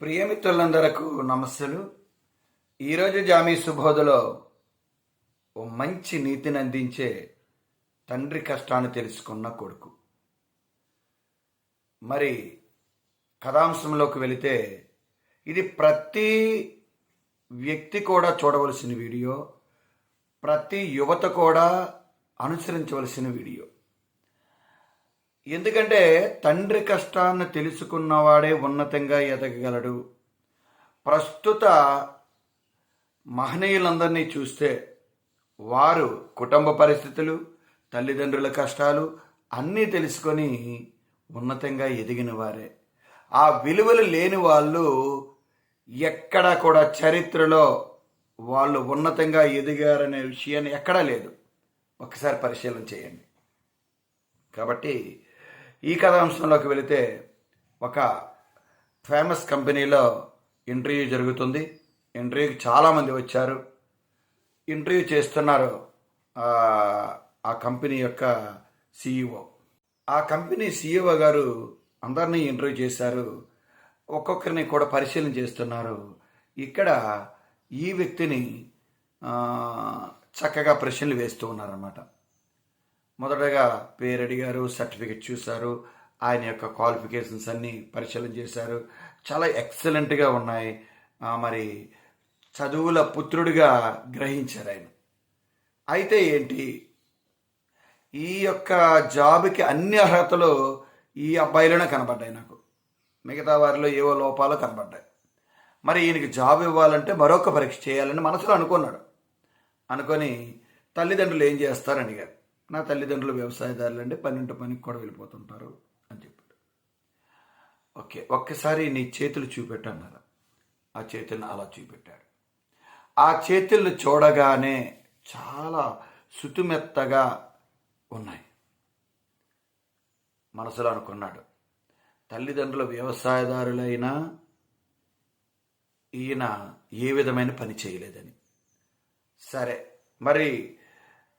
ప్రియమిత్రులందరకు నమస్సులు. ఈరోజు జామీ సుబోధలో ఓ మంచి నీతిని అందించే తండ్రి కష్టాన్ని తెలుసుకున్న కొడుకు. మరి కథాంశంలోకి వెళితే ఇది ప్రతి వ్యక్తి కూడా చూడవలసిన వీడియో ప్రతి యువత కూడా అనుసరించవలసిన వీడియో. ఎందుకంటే తండ్రి కష్టాన్ని తెలుసుకున్నవాడే ఉన్నతంగా ఎదగగలడు. ప్రస్తుత మహనీయులందరినీ చూస్తే వారు కుటుంబ పరిస్థితులు తల్లిదండ్రుల కష్టాలు అన్నీ తెలుసుకొని ఉన్నతంగా ఎదిగిన వారే. ఆ విలువలు లేని వాళ్ళు ఎక్కడా కూడా చరిత్రలో వాళ్ళు ఉన్నతంగా ఎదిగారనే విషయాన్ని ఎక్కడా లేదు. ఒకసారి పరిశీలన చేయండి. కాబట్టి ఈ కథాంశంలోకి వెళితే ఒక ఫేమస్ కంపెనీలో ఇంటర్వ్యూ జరుగుతుంది. ఇంటర్వ్యూకి చాలామంది వచ్చారు. ఇంటర్వ్యూ చేస్తున్నారు ఆ, కంపెనీ యొక్క సీఈఓ ఆ కంపెనీ సీఈఓ గారు అందరినీ ఇంటర్వ్యూ చేశారు. ఒక్కొక్కరిని కూడా పరిశీలన చేస్తున్నారు. ఇక్కడ ఈ వ్యక్తిని చక్కగా ప్రశ్నలు వేస్తూ ఉన్నారన్నమాట. మొదటగా పేరు అడిగారు సర్టిఫికెట్ చూశారు ఆయన యొక్క క్వాలిఫికేషన్స్ అన్నీ పరిశీలన చేశారు. చాలా ఎక్సలెంట్గా ఉన్నాయి. మరి చదువుల పుత్రుడిగా గ్రహించారు ఆయన. అయితే ఏంటి? ఈ యొక్క జాబ్కి అన్ని అర్హతలు ఈ అబ్బాయిలోనే కనబడ్డాయి నాకు. మిగతా వారిలో ఏవో లోపాలు కనబడ్డాయి. మరి ఈయనకి జాబ్ ఇవ్వాలంటే మరొక పరీక్ష చేయాలని మనసులో అనుకున్నాడు. అనుకొని తల్లిదండ్రులు ఏం చేస్తారని అడిగారు. నా తల్లిదండ్రులు వ్యవసాయదారులు అంటే పన్నెండు పనికి కూడా వెళ్ళిపోతుంటారు అని చెప్పాడు ఓకే ఒక్కసారి నీ చేతులు చూపెట్టన్నారు ఆ చేతులను అలా చూపెట్టాడు. ఆ చేతులను చూడగానే చాలా సుతుమెత్తగా ఉన్నాయి. మనసులో అనుకున్నాడు తల్లిదండ్రులు వ్యవసాయదారులైనా ఈయన ఏ విధమైన పని చేయలేదని. సరే మరి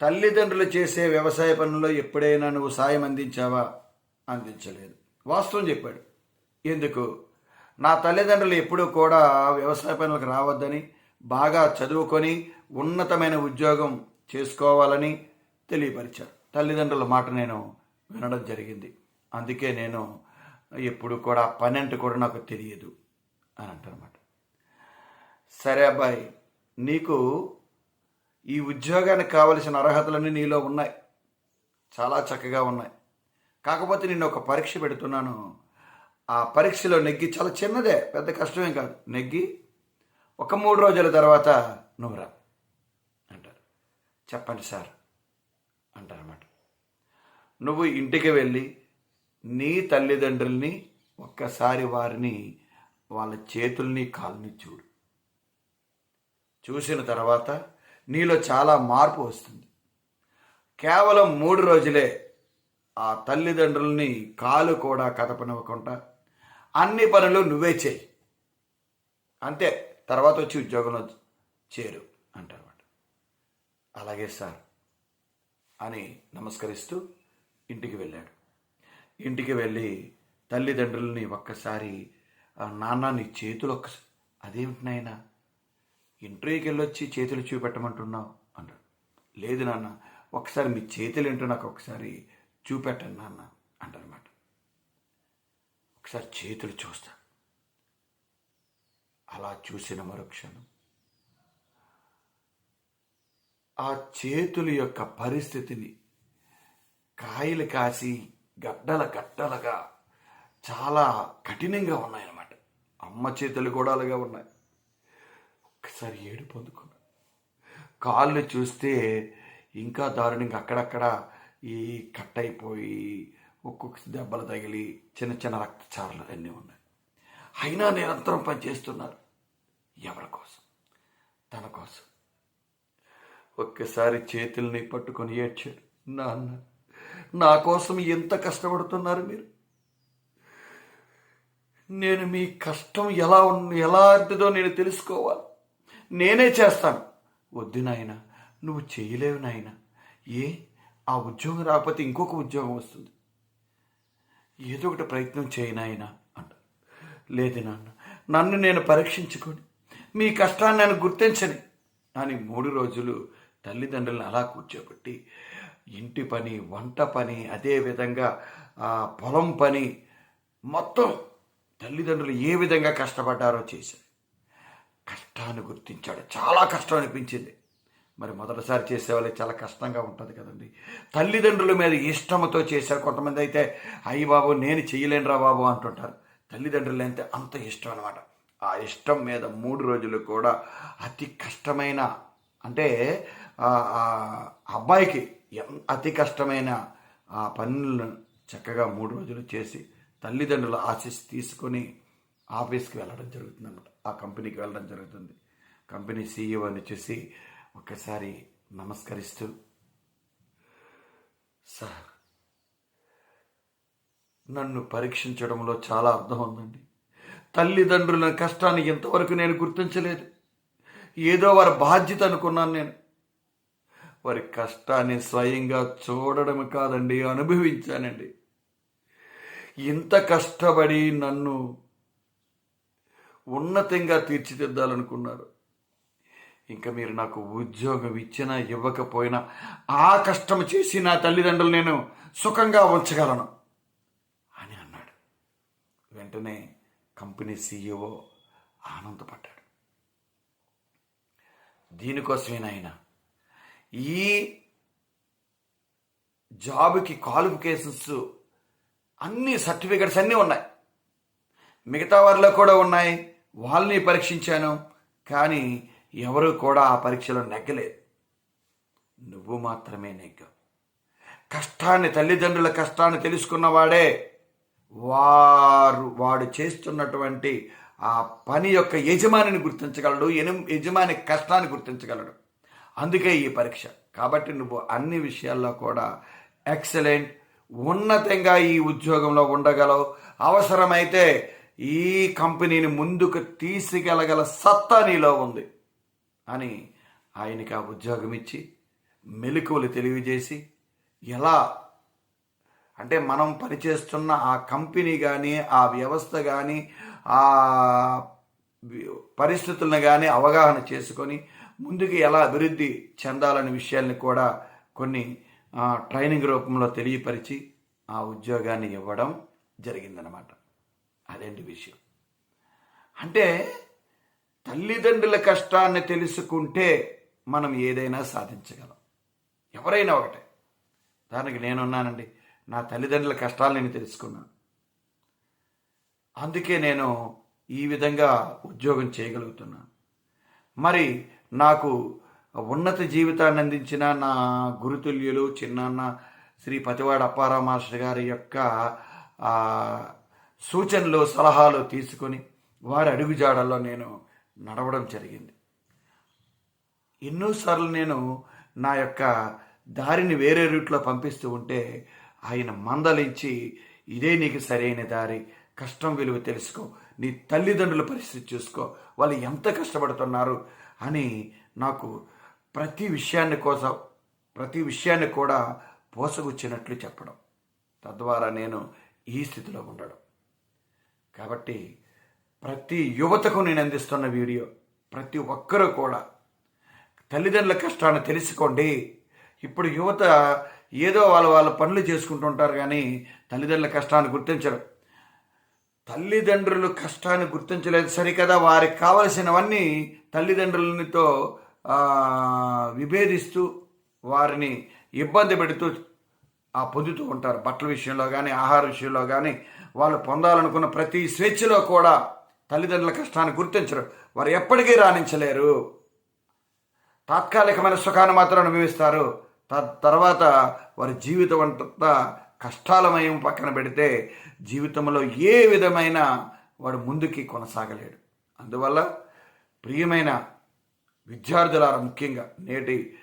తల్లిదండ్రులు చేసే వ్యవసాయ పనుల్లో ఎప్పుడైనా నువ్వు సాయం అందించావా? అందించలేదు. వాస్తవం చెప్పాడు. ఎందుకు? నా తల్లిదండ్రులు ఎప్పుడూ కూడా వ్యవసాయ పనులకు రావద్దని బాగా చదువుకొని ఉన్నతమైన ఉద్యోగం చేసుకోవాలని తెలియపరిచారు. తల్లిదండ్రుల మాట నేను వినడం జరిగింది. అందుకే నేను ఎప్పుడు కూడా పని అంటే కూడా నాకు తెలియదు అని అంటారన్నమాట సరే అబ్బాయి నీకు ఈ ఉద్యోగానికి కావలసిన అర్హతలన్నీ నీలో ఉన్నాయి. చాలా చక్కగా ఉన్నాయి. కాకపోతే నేను ఒక పరీక్ష పెడుతున్నాను. ఆ పరీక్షలో నెగ్గి చాలా చిన్నదే పెద్ద కష్టమేం కాదు. నెగ్గి ఒక మూడు రోజుల తర్వాత నువ్వు రా అంటారు. చెప్పండి సార్ అంటారన్నమాట. నువ్వు ఇంటికి వెళ్ళి నీ తల్లిదండ్రుల్ని ఒక్కసారి వారిని వాళ్ళ చేతుల్ని కాల్ని చూడు. చూసిన తర్వాత నీలో చాలా మార్పు వస్తుంది. కేవలం మూడు రోజులే ఆ తల్లిదండ్రుల్ని కాలు కూడా కదపనివ్వకుండా అన్ని పనులు నువ్వే చేయి. అంతే తర్వాత వచ్చి ఉద్యోగంలో చేరు అంటారన్నమాట. అలాగే సార్ అని నమస్కరిస్తూ ఇంటికి వెళ్ళాడు. ఇంటికి వెళ్ళి తల్లిదండ్రుల్ని ఒక్కసారి నాన్న నీ చేతులు ఒక్కసారి అదేమిటి నాయనా? ఇంటర్వ్యూకి వెళ్ళొచ్చి చేతులు చూపెట్టమంటున్నావు? అన్నాడు లేదు నాన్న ఒకసారి మీ చేతులు ఏంటో నాకు ఒకసారి చూపెట్టండి నాన్న అంటారన్నమాట ఒకసారి చేతులు చూస్తా. అలా చూసిన మరుక్షణం. ఆ చేతుల యొక్క పరిస్థితిని కాయలు కాసి గడ్డల గడ్డలుగా చాలా కఠినంగా ఉన్నాయన్నమాట. అమ్మ చేతులు కూడా అలాగే ఉన్నాయి. ఒక్కసారి ఏడు పొందుకున్నాడు కాళ్ళు చూస్తే ఇంకా దారుణంగా అక్కడక్కడ ఈ కట్ అయిపోయి ఒక్కొక్క దెబ్బలు తగిలి చిన్న చిన్న రక్తచారలు అన్నీ ఉన్నాయి. అయినా నిరంతరం పనిచేస్తున్నారు ఎవరి కోసం? తన కోసం. ఒక్కసారి చేతుల్ని పట్టుకొని ఏడ్చాడు. నాన్న నా కోసం ఎంత కష్టపడుతున్నారు మీరు? నేను మీ కష్టం ఎలా ఎలా ఎలాంటిదో నేను తెలుసుకోవాలి. నేనే చేస్తాను. వద్దు నాయన నువ్వు చేయలేవు నాయన. ఏ? ఆ ఉద్యోగం రాకపోతే ఇంకొక ఉద్యోగం వస్తుంది. ఏదో ఒకటి ప్రయత్నం చేయనాయన అంట. లేదు నాన్న నన్ను నేను పరీక్షించుకొని. మీ కష్టాన్ని నేను గుర్తించని. అని మూడు రోజులు తల్లిదండ్రులను అలా కూర్చోబెట్టి ఇంటి పని వంట పని అదేవిధంగా ఆ పొలం పని మొత్తం తల్లిదండ్రులు ఏ విధంగా కష్టపడ్డారో చేశారు. కష్టాన్ని గుర్తించాడు. చాలా కష్టం అనిపించింది. మరి మొదటిసారి చేసేవాళ్ళకి చాలా కష్టంగా ఉంటుంది కదండి. తల్లిదండ్రుల మీద ఇష్టంతో చేశారు కొంతమంది అయితే అయ్యి బాబు నేను చేయలేనురా బాబు అంటుంటారు. తల్లిదండ్రులు అయితే అంత ఇష్టం అనమాట ఆ ఇష్టం మీద మూడు రోజులు కూడా అతి కష్టమైన అంటే అబ్బాయికి అతి కష్టమైన ఆ పనులను చక్కగా మూడు రోజులు చేసి తల్లిదండ్రుల ఆశీస్ తీసుకొని ఆఫీస్కి వెళ్ళడం జరుగుతుందన్నమాట. ఆ కంపెనీకి వెళ్ళడం జరుగుతుంది. కంపెనీ సీఈఓ అని వచ్చేసి ఒక్కసారి నమస్కరిస్తూ సార్ నన్ను పరీక్షించడంలో చాలా అర్థం ఉందండి. తల్లిదండ్రుల కష్టాన్ని ఇంతవరకు నేను గుర్తించలేదు. ఏదో వారి బాధ్యత అనుకున్నాను నేను. వారి కష్టాన్ని స్వయంగా చూడడం కాదండి అనుభవించానండి. ఇంత కష్టపడి నన్ను ఉన్నతంగా తీర్చిదిద్దాలనుకున్నారు. ఇంకా మీరు నాకు ఉద్యోగం ఇచ్చినా ఇవ్వకపోయినా ఆ కష్టం చేసి నా తల్లిదండ్రులు నేను సుఖంగా ఉంచగలను అని అన్నాడు. వెంటనే కంపెనీ సీఈఓ ఆనందపడ్డాడు. దీనికోసమేనాయన ఈ జాబ్కి క్వాలిఫికేషన్స్ అన్ని సర్టిఫికెట్స్ అన్నీ ఉన్నాయి. మిగతా వారిలో కూడా ఉన్నాయి. వాళ్ళని పరీక్షించాను కానీ ఎవరు కూడా ఆ పరీక్షలో నెగ్గలేదు. నువ్వు మాత్రమే నెగ్గావు. కష్టాన్ని తల్లిదండ్రుల కష్టాన్ని తెలుసుకున్నవాడే వారు వాడు చేస్తున్నటువంటి ఆ పని యొక్క యజమానిని గుర్తించగలడు ఎను- యజమాని కష్టాన్ని గుర్తించగలడు. అందుకే ఈ పరీక్ష. కాబట్టి నువ్వు అన్ని విషయాల్లో కూడా ఎక్సలెంట్ ఉన్నతంగా ఈ ఉద్యోగంలో ఉండగలవు. అవసరమైతే ఈ కంపెనీని ముందుకు తీసుకెళ్ళగల సత్తా నీలో ఉంది అని ఆయనకి ఆ ఉద్యోగం ఇచ్చి మెలకువలు తెలియజేసి ఎలా అంటే మనం పనిచేస్తున్న ఆ కంపెనీ కానీ ఆ వ్యవస్థ కానీ ఆ పరిస్థితులను కానీ అవగాహన చేసుకొని ముందుకు ఎలా అభివృద్ధి చెందాలనే విషయాల్ని కూడా కొన్ని ట్రైనింగ్ రూపంలో తెలియపరిచి ఆ ఉద్యోగాన్ని ఇవ్వడం జరిగిందనమాట అదేంటి విషయం? అంటే తల్లిదండ్రుల కష్టాన్ని తెలుసుకుంటే మనం ఏదైనా సాధించగలం. ఎవరైనా ఒకటే. దానికి నేనున్నానండి. నా తల్లిదండ్రుల కష్టాలు నేను తెలుసుకున్నాను. అందుకే నేను ఈ విధంగా ఉద్యోగం చేయగలుగుతున్నాను. మరి నాకు ఉన్నత జీవితాన్ని అందించిన నా గురుతుల్యులు చిన్నాన్న శ్రీ పతివాడ అప్పారామాస్టర్ గారి యొక్క సూచనలు సలహాలు తీసుకొని వారి అడుగుజాడల్లో నేను నడవడం జరిగింది. ఎన్నోసార్లు నేను నా యొక్క దారిని వేరే రూట్లో పంపిస్తూ ఉంటే ఆయన మందలించి ఇదే నీకు సరైన దారి కష్టం విలువ తెలుసుకో నీ తల్లిదండ్రుల పరిస్థితి చూసుకో వాళ్ళు ఎంత కష్టపడుతున్నారు అని నాకు ప్రతి విషయాన్ని కోసం ప్రతి విషయాన్ని కూడా పోసగుచ్చినట్లు చెప్పడం. తద్వారా నేను ఈ స్థితిలో ఉండడం. కాబట్టి ప్రతి యువతకు నేను అందిస్తున్న వీడియో ప్రతి ఒక్కరూ కూడా తల్లిదండ్రుల కష్టాన్ని తెలుసుకోండి. ఇప్పుడు యువత ఏదో వాళ్ళ వాళ్ళ పనులు చేసుకుంటుంటారు కానీ తల్లిదండ్రుల కష్టాన్ని గుర్తించరు. తల్లిదండ్రులు కష్టాన్ని గుర్తించలేదు సరికదా వారికి కావలసినవన్నీ తల్లిదండ్రులతో విభేదిస్తూ వారిని ఇబ్బంది పెడుతూ ఆ పొందుతూ ఉంటారు. బట్టల విషయంలో కానీ ఆహార విషయంలో కానీ వాళ్ళు పొందాలనుకున్న ప్రతి స్వేచ్ఛలో కూడా తల్లిదండ్రుల కష్టాన్ని గుర్తించరు. వారు ఎప్పటికీ రాణించలేరు. తాత్కాలికమైన సుఖాన్ని మాత్రం అనుభవిస్తారు. త- తర్వాత వారి జీవితం అంతా కష్టాలమయం పక్కన పెడితే జీవితంలో ఏ విధమైన వాడు ముందుకి కొనసాగలేడు. అందువల్ల ప్రియమైన విద్యార్థులారా ముఖ్యంగా నేటి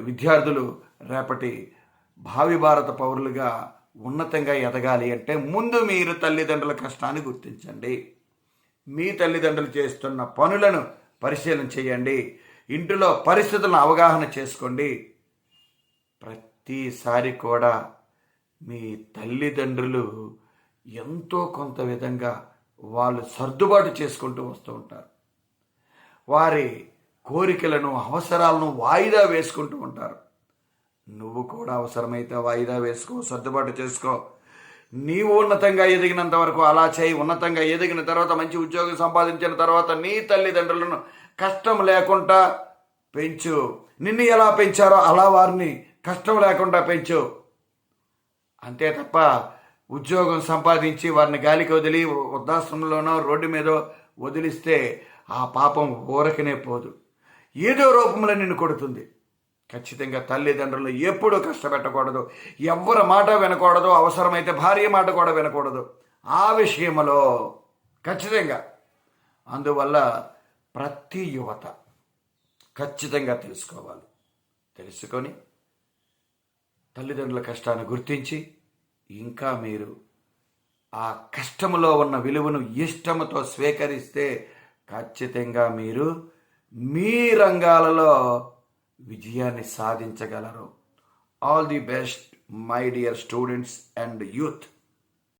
విద్యార్థులు రేపటి భావి భారత పౌరులుగా ఉన్నతంగా ఎదగాలి అంటే ముందు మీరు తల్లిదండ్రుల కష్టాన్ని గుర్తించండి. మీ తల్లిదండ్రులు చేస్తున్న పనులను పరిశీలన చేయండి. ఇంటిలో పరిస్థితులను అవగాహన చేసుకోండి. ప్రతిసారి కూడా మీ తల్లిదండ్రులు ఎంతో కొంత విధంగా వాళ్ళు సర్దుబాటు చేసుకుంటూ వస్తూ ఉంటారు. వారి కోరికలను అవసరాలను వాయిదా వేసుకుంటూ ఉంటారు. నువ్వు కూడా అవసరమైతే వాయిదా వేసుకో సర్దుబాటు చేసుకో. నీవు ఉన్నతంగా ఎదిగినంత వరకు అలా చేయి. ఉన్నతంగా ఎదిగిన తర్వాత మంచి ఉద్యోగం సంపాదించిన తర్వాత నీ తల్లిదండ్రులను కష్టం లేకుండా పెంచు. నిన్ను ఎలా పెంచారో అలా వారిని కష్టం లేకుండా పెంచు. అంతే తప్ప ఉద్యోగం సంపాదించి వారిని గాలికి వదిలి వృద్ధాశ్రమంలోనో రోడ్డు మీద వదిలిస్తే ఆ పాపం ఊరకనే పోదు. ఏదో రూపంలో నిన్ను కొడుతుంది. ఖచ్చితంగా తల్లిదండ్రులు ఎప్పుడూ కష్టపెట్టకూడదు. ఎవరి మాట వినకూడదు అవసరమైతే భార్య మాట కూడా వినకూడదు. ఆ విషయంలో ఖచ్చితంగా అందువల్ల ప్రతి యువత ఖచ్చితంగా తెలుసుకోవాలి. తెలుసుకొని తల్లిదండ్రుల కష్టాన్ని గుర్తించి ఇంకా మీరు ఆ కష్టములో ఉన్న విలువను ఇష్టముతో స్వీకరిస్తే ఖచ్చితంగా మీరు మీ రంగాలలో విజయాన్ని సాధించగలరు. All the best my dear students and youth